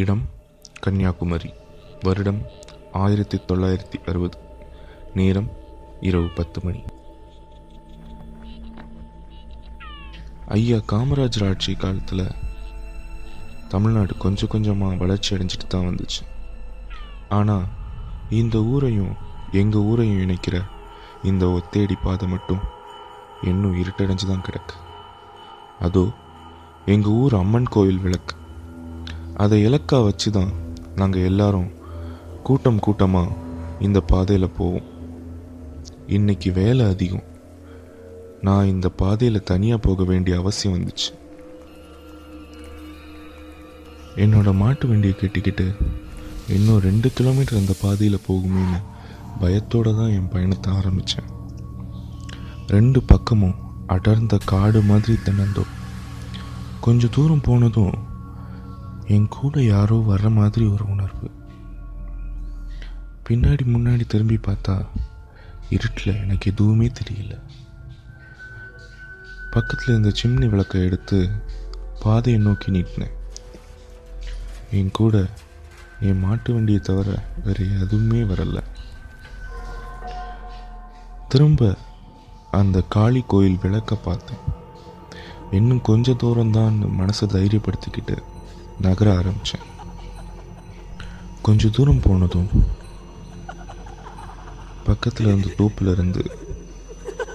இடம் கன்னியாகுமரி. வருடம் ஆயிரத்தி தொள்ளாயிரத்தி அறுபது. நேரம் இரவு பத்து மணி. ஐயா காமராஜர் ஆட்சி காலத்தில் தமிழ்நாடு கொஞ்சம் கொஞ்சமாக வளர்ச்சி அடைஞ்சிட்டு தான் வந்துச்சு. ஆனால் இந்த ஊரையும் எங்கள் ஊரையும் இணைக்கிற இந்த ஒத்தேடி பாதை மட்டும் இன்னும் இருட்டடைஞ்சு தான் கிடக்கு. அதோ எங்கள் ஊர் அம்மன் கோயில் விளக்கு. அதை இலக்கா வச்சு தான் நாங்கள் எல்லாரும் கூட்டம் கூட்டமாக இந்த பாதையில் போவோம். இன்னைக்கு வேலை அதிகம். நான் இந்த பாதையில் தனியாக போக வேண்டிய அவசியம் வந்துச்சு. என்னோட மாட்டு வண்டியை கட்டிக்கிட்டு இன்னும் ரெண்டு கிலோமீட்டர் அந்த பாதையில் போகுமேன்னு பயத்தோடு தான் என் பயணத்தை ஆரம்பித்தேன் ரெண்டு பக்கமும் அடர்ந்த காடு மாதிரி தினந்தோம் கொஞ்சம் தூரம் போனதும் என் கூட யாரோ வர்ற மாதிரி ஒரு உணர்வு. பின்னாடி முன்னாடி திரும்பி பார்த்தா இருட்டில் எனக்கு எதுவுமே தெரியல. பக்கத்தில் இருந்த சிம்னி விளக்கை எடுத்து பாதையை நோக்கி நீட்டினேன். என் கூட என் மாட்டு வண்டியை தவிர வேறு எதுவுமே வரலை. திரும்ப அந்த காளி கோயில் விளக்க பார்த்தேன். இன்னும் கொஞ்ச தூரம்தான் மனசை தைரியப்படுத்திக்கிட்டு நகர ஆரம்பித்தேன் கொஞ்சம் தூரம் போனதும் பக்கத்தில் இருந்த தோப்புல இருந்து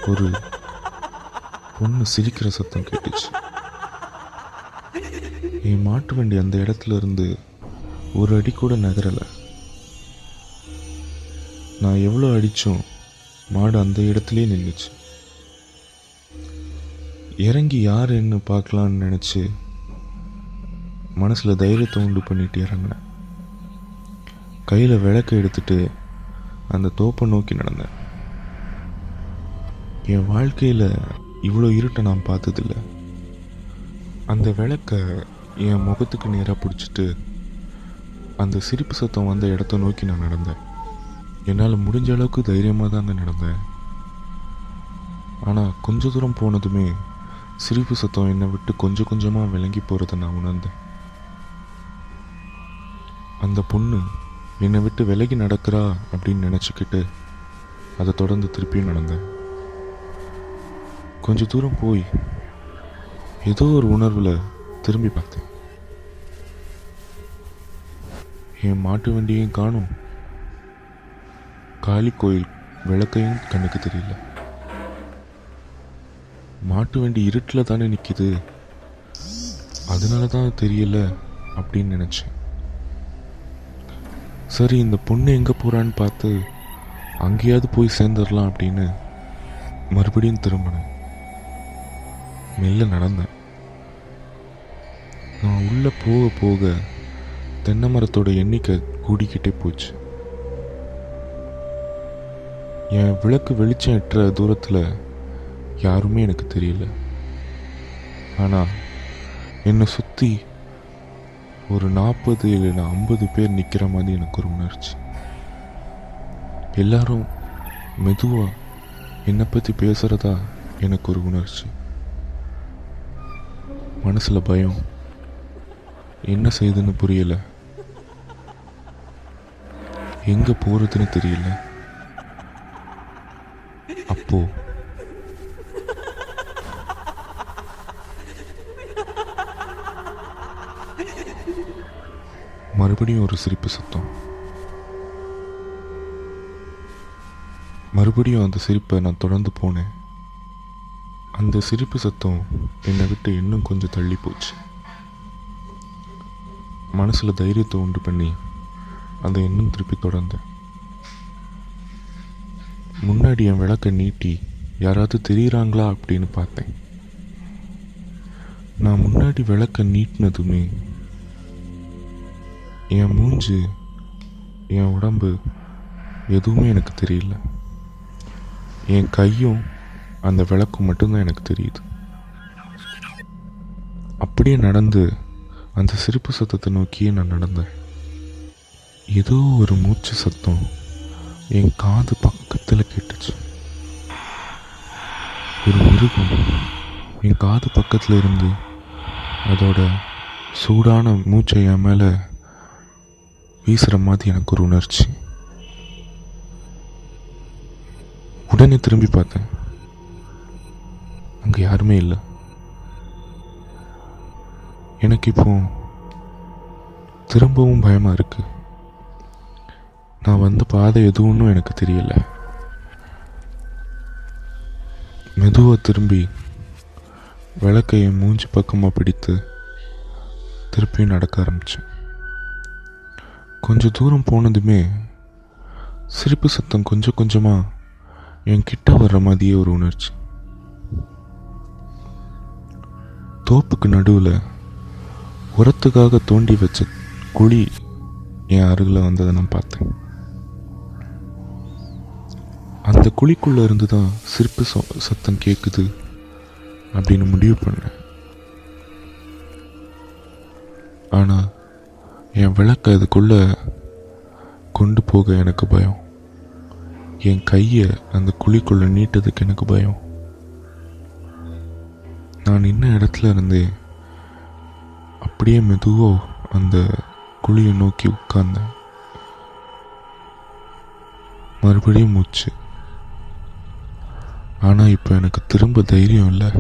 ஒரு பொண்ணு சிரிக்கிற சத்தம் கேட்டுச்சு. என் மாட்டு வண்டி அந்த இடத்துல இருந்து ஒரு அடி கூட நகரலை. நான் எவ்வளோ அடித்தோம் மாடு அந்த இடத்துலயே நின்றுச்சு இறங்கி யார் என்ன பார்க்கலான்னு நினச்சி மனசில் தைரியத்தை உண்டு பண்ணிட்டு இறங்கினேன். கையில் விளக்கை எடுத்துட்டு அந்த தோப்பை நோக்கி நடந்தேன். என் வாழ்க்கையில் இவ்வளோ இருட்டை நான் பார்த்ததில்ல. அந்த விளக்கை என் முகத்துக்கு நேராக பிடிச்சிட்டு அந்த சிரிப்பு சத்தம் வந்த இடத்த நோக்கி நான் நடந்தேன். என்னால் முடிஞ்ச அளவுக்கு தைரியமாக தாங்க நடந்தேன். ஆனால் கொஞ்ச தூரம் போனதுமே சிரிப்பு சத்தம் என்னை விட்டு கொஞ்சம் கொஞ்சமாக விளங்கி போகிறத நான் உணர்ந்தேன். அந்த பொண்ணு என்னை விட்டு விலகி நடக்கிறா அப்படின்னு நினச்சிக்கிட்டு அதை தொடர்ந்து திருப்பியும் நடந்தேன். கொஞ்ச தூரம் போய் ஏதோ ஒரு உணர்வில் திரும்பி பார்த்தேன். என் மாட்டு வண்டியையும் காணும். காளி கோயில் விளக்கையும் கண்ணுக்கு தெரியல. மாட்டு வண்டி இருட்டில் தானே நிற்கிது அதனால தான் தெரியல அப்படின்னு நினச்சேன். சரி இந்த பொண்ணு எங்கே போகிறான்னு பார்த்து அங்கேயாவது போய் சேர்ந்துடலாம் அப்படின்னு மறுபடியும் திரும்பினேன். மெல்ல நடந்தேன். நான் உள்ளே போக போக தென்னை மரத்தோட எண்ணிக்கை கூடிக்கிட்டே போச்சு. என் விளக்கு வெளிச்சம் எட்டுற தூரத்தில் யாருமே எனக்கு தெரியல. ஆனால் என்னை சுற்றி ஒரு நாற்பது இல்லைன்னா ஐம்பது பேர் நிற்கிற மாதிரி எனக்கு ஒரு உணர்ச்சி. எல்லாரும் மெதுவாக என்னை பற்றி பேசுகிறதா எனக்கு ஒரு உணர்ச்சி. மனசில் பயம். என்ன செய்யுதுன்னு புரியலை. எங்கே போகிறதுன்னு தெரியல. அப்போது மறுபடியும் ஒரு சிரிப்பு சத்தம். மறுபடியும் அந்த சிரிப்பை நான் தொடர்ந்து போனேன். அந்த சிரிப்பு சத்தம் என்னை விட்டு இன்னும் கொஞ்சம் தள்ளி போச்சு மனசில் தைரியத்தை உண்டு பண்ணி அதை இன்னும் திருப்பி தொடர்ந்தேன். முன்னாடி என் விளக்கை நீட்டி யாராவது தெரியுறாங்களா அப்படின்னு பார்த்தேன். நான் முன்னாடி விளக்க நீட்டினதுமே என் மூஞ்சி என் உடம்பு எதுவுமே எனக்கு தெரியல. என் கையும் அந்த விளக்கும் மட்டும்தான் எனக்கு தெரியுது. அப்படியே நடந்து அந்த சிரிப்பு சத்தத்தை நோக்கியே நான் நடந்தேன். ஏதோ ஒரு மூச்சு சத்தம் என் காது பக்கத்தில் கேட்டுச்சு. ஒரு மிருகம் என் காது பக்கத்தில் இருந்து அதோட சூடான மூச்சை என் மேலே வீசுகிற மாதிரி எனக்கு ஒரு உணர்ச்சி. உடனே திரும்பி பார்த்தேன். அங்கே யாருமே இல்லை. எனக்கு இப்போ திரும்பவும் பயமாக இருக்கு. நான் வந்த பாதை எதுவும் எனக்கு தெரியல. மெதுவாக திரும்பி விளக்கையை மூஞ்சி பக்கமாக பிடித்து திருப்பியும் நடக்க ஆரம்பித்தேன் கொஞ்சம் தூரம் போனதுமே சிரிப்பு சத்தம் கொஞ்சம் கொஞ்சமாக என் கிட்ட வர்ற மாதிரியே ஒரு உணர்ச்சி. தோப்புக்கு நடுவில் உரத்துக்காக தோண்டி வச்ச குழி என் அருகில் வந்ததை நான் பார்த்தேன். அந்த குழிக்குள்ளே இருந்து தான் சிரிப்பு ச- சத்தம் கேட்குது அப்படின்னு முடிவு பண்ணேன். ஆனால் என் விளக்கை அதுக்குள்ளே கொண்டு போக எனக்கு பயம். என் கையை அந்த குழிக்குள்ளே நீட்டதுக்கு எனக்கு பயம். நான் நின்ன இடத்துல இருந்தேன் அப்படியே மெதுவோ அந்த குழியை நோக்கி உட்கார்ந்தேன். மறுபடியும் மூச்சு. ஆனால் இப்போ எனக்கு திரும்ப தைரியம் இல்லை.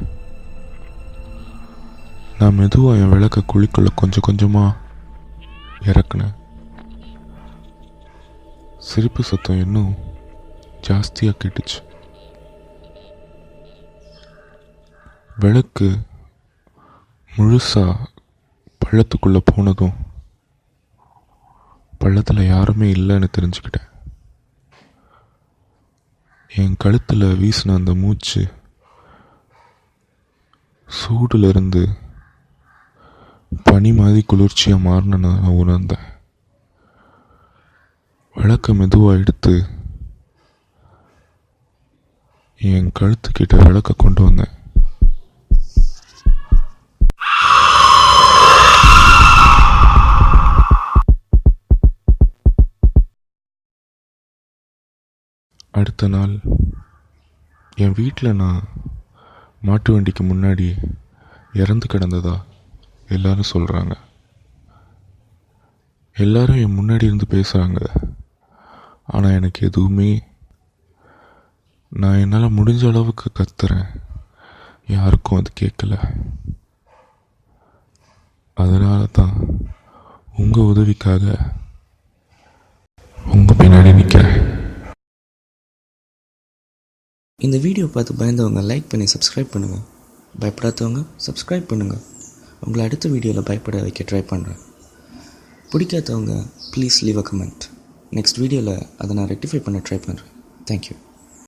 நான் மெதுவாக என் விளக்க குழிக்குள்ளே கொஞ்சம் கொஞ்சமாக இறக்குனேன் சிரிப்பு சத்தம் இன்னும் ஜாஸ்தியாக கேட்டுச்சு. விளக்கு முழுசாக பள்ளத்துக்குள்ளே போனதும் பள்ளத்தில் யாருமே இல்லைன்னு தெரிஞ்சுக்கிட்டேன். என் கழுத்தில் வீசின அந்த மூச்சு சூடுலேருந்து இருந்து பனி மாதிரி குளிர்ச்சியாக மாறின நான் உணர்ந்தேன். விளக்க மெதுவாக எடுத்து என் கழுத்துக்கிட்ட விளக்க கொண்டு வந்தேன். அடுத்த நாள் என் வீட்டில் நான் மாட்டு வண்டிக்கு முன்னாடி இறந்து கிடந்ததா? எல்லாரும் சொல்கிறாங்க எல்லாரும் என் முன்னாடி இருந்து பேசுகிறாங்க ஆனால் எனக்கு எதுவுமே நான் என்னால் முடிஞ்ச அளவுக்கு கத்துறேன். யாருக்கும் அது கேட்கல அதனால தான் உங்கள் உதவிக்காக உங்கள் பின்னாடி நிற்கிறேன் இந்த வீடியோ பார்த்து பயந்தவங்க லைக் பண்ணி சப்ஸ்கிரைப் பண்ணுங்கள் பயப்படாதவங்க சப்ஸ்கிரைப் பண்ணுங்கள் உங்களை அடுத்த வீடியோவில் பயப்பட வைக்க ட்ரை பண்ணுறேன் பிடிக்காதவங்க please leave a comment next வீடியோவில் அதை நான் ரெக்டிஃபை பண்ண ட்ரை பண்ணுறேன் தேங்க்யூ